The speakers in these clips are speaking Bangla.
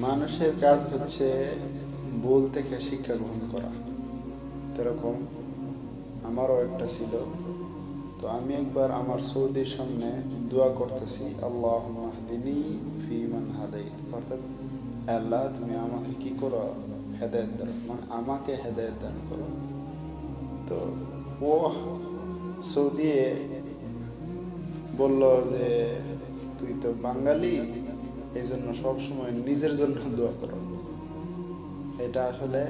মানুষের কাজ হচ্ছে ভুল থেকে শিক্ষা গ্রহণ করা। এরকম আমারও একটা ছিল। তো আমি একবার আমার সৌদির সামনে দোয়া করতেছি আল্লাহ মাহদিনী ফিমান হাদাইত। অর্থাৎ আল্লাহ, তুমি আমাকে কি করো? হেদায়ত দান মানে আমাকে হেদায়ত দান করো। তো ও সৌদি বলল যে, তুই তো বাঙালি? এই জন্য সবসময় নিজের জন্য দোয়া করো। এটা আসলে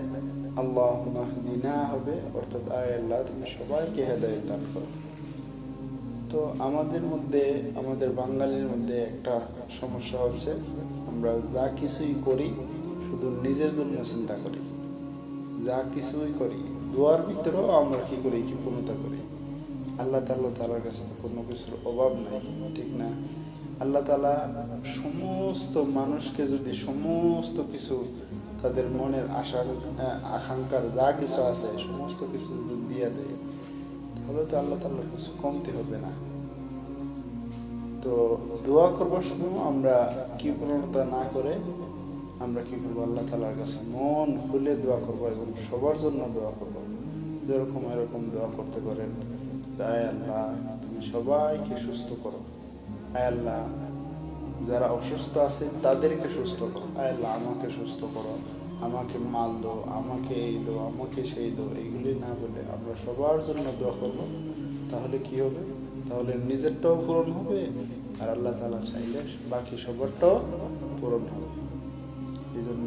আল্লাহ মাহদিনা হবে, অর্থাৎ আয় আল্লাহ, তুমি সবাইকে হেদায়ত দান করো। তো আমাদের মধ্যে, আমাদের বাঙালির মধ্যে একটা সমস্যা হচ্ছে, আমরা যা কিছুই করি শুধু নিজের জন্য চিন্তা করি। যা কিছুই করি, দোয়ার ভিতরেও আমরা কি করি, কি পূর্ণতা করি? আল্লাহ তাল্লাহ তালার কাছে তো কোনো কিছুর অভাব নাই, ঠিক না? আল্লাহ তালা সমস্ত মানুষকে যদি সমস্ত কিছু তাদের মনের আশা আকাঙ্ক্ষার যা কিছু আছে, সমস্ত কিছু যদি দিয়ে দেয়, তাহলে তো আল্লাহ তাল্লাহ কিছু কমতে হবে না। তো দোয়া করবার সময় আমরা কি প্রণতা না করে আমরা কি করব? আল্লাহ তালার কাছে মন খুলে দোয়া করব এবং সবার জন্য দোয়া করব। যেরকম এরকম দোয়া করতে পারেন। আয় আল্লাহ তুমি সবাইকে সুস্থ করো। আয় আল্লাহ, যারা অসুস্থ আছে, তাদেরকে সুস্থ করো। আয় আল্লাহ, আমাকে সুস্থ করো, আমাকে মাল দো আমাকে এই দো আমাকে সেই দো এইগুলি না বলে আমরা সবার জন্য দোয়া করব। তাহলে কি হবে? তাহলে নিজেরটাও পূরণ হবে, আর আল্লাহ তালা চাইলে বাকি সবারটাও পূরণ হবে। এই জন্য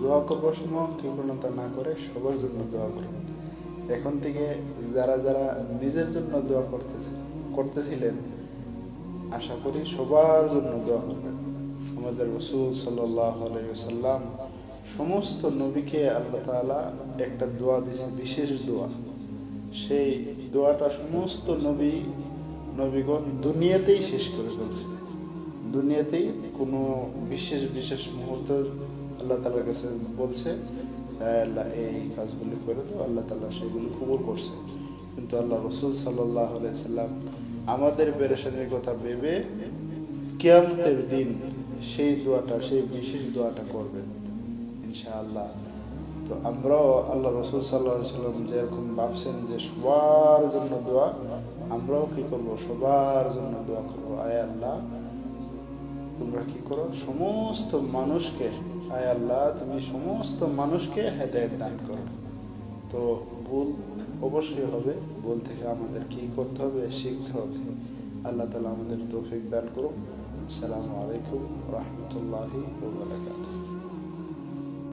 দোয়া করবার সময় কৃপণতা না করে, সবার জন্য দোয়া করুন এখন থেকে যারা যারা নিজের জন্য দোয়া করতেছে করতেছিলেন আশা করি সবার জন্য দোয়া করবেন। আমাদের রসুল সাল্লাম সমস্ত নবীকে আল্লাহ তাআলা একটা দোয়া দিয়েছে, বিশেষ দোয়া। সেই দোয়াটা সমস্ত নবী, নবীগণ দুনিয়াতেই শেষ করে ফেলছে। দুনিয়াতেই কোনো বিশেষ বিশেষ মুহূর্ত আল্লাহ তালার কাছে বলছে "হ্যাঁ আল্লাহ এই কাজগুলি করে তো আল্লাহ তালা সেগুলি কবুল করছে। কিন্তু আল্লাহ রসুল সাল্লাহ সাল্লাম আমাদের পেরেশানির কথা ভেবে কেয়ামতের দিন সেই দোয়াটা, সেই বিশেষ দোয়াটা করবেন, ইনশাআল্লাহ। তো আমরাও আল্লাহ রসুল সাল্লাহ সাল্লাম যেরকম ভাবছেন যে সবার জন্য দোয়া, আমরাও কি করব? সবার জন্য দোয়া করব। আয় আল্লাহ, তোমরা কি করো? সমস্ত মানুষকে, আয় আল্লাহ, তুমি সমস্ত মানুষকে হেদায়ত দান করো। তো ভুল অবশ্যই হবে। ভুল থেকে আমাদের কি করতে হবে, শিখতে হবে। আল্লাহ তালা আমাদের তৌফিক দান করুন আসসালামু আলাইকুম রহমতুল্লাহি